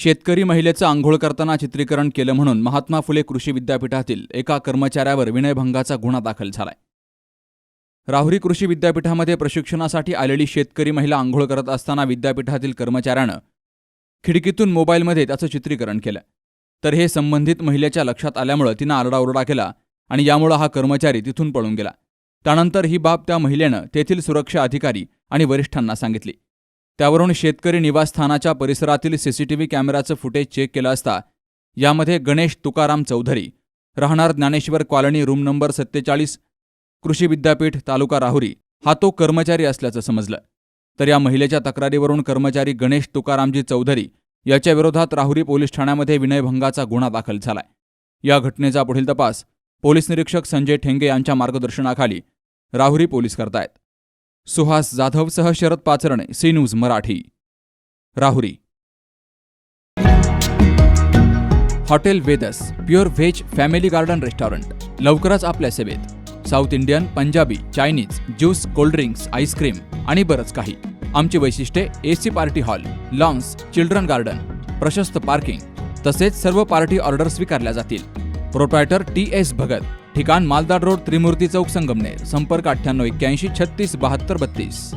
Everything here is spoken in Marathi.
शेतकरी महिलेचं आंघोळ करताना चित्रीकरण केलं म्हणून महात्मा फुले कृषी विद्यापीठातील एका कर्मचाऱ्यावर विनयभंगाचा गुन्हा दाखल झालाय. राहुरी कृषी विद्यापीठामध्ये प्रशिक्षणासाठी आलेली शेतकरी महिला आंघोळ करत असताना विद्यापीठातील कर्मचाऱ्यानं खिडकीतून मोबाईलमध्ये त्याचं चित्रीकरण केलं. तर हे संबंधित महिलेच्या लक्षात आल्यामुळं तिनं आरडाओरडा केला आणि यामुळं हा कर्मचारी तिथून पळून गेला. त्यानंतर ही बाब त्या महिलेनं तेथील सुरक्षा अधिकारी आणि वरिष्ठांना सांगितली. त्यावरून शेतकरी निवासस्थानाच्या परिसरातील सीसीटीव्ही कॅमेराचं फुटेज चेक केलं असता यामध्ये गणेश तुकाराम चौधरी राहणार ज्ञानेश्वर कॉलनी रूम नंबर सत्तेचाळीस कृषी विद्यापीठ तालुका राहुरी. हा तो कर्मचारी असल्याचं समजलं. तर या महिलेच्या तक्रारीवरून कर्मचारी गणेश तुकारामजी चौधरी याच्या विरोधात राहुरी पोलीस ठाण्यामध्ये विनयभंगाचा गुन्हा दाखल झालाय. या घटनेचा पुढील तपास पोलीस निरीक्षक संजय ठेंगे यांच्या मार्गदर्शनाखाली राहुरी पोलीस करतायत. Suhas जाधवसह Sharad Pacharne C news Marathi. Rahuri. Hotel Vedas pure veg family garden restaurant. लवकरच आपल्या सेवेत. South Indian Punjabi Chinese juice cold drinks ice cream आणि बरंच काही. आमची वैशिष्ट्ये AC party hall lawns children garden प्रशस्त पार्किंग. तसेच सर्व पार्टी ऑर्डर स्वीकारल्या जातील. Proprietor T S Bhagat. ठिकाण मालदार रोड त्रिमूर्ती चौक संगमनेर. संपर्क अठ्ठ्याण्णव एक्क्याऐंशी छत्तीस बहात्तर बत्तीस.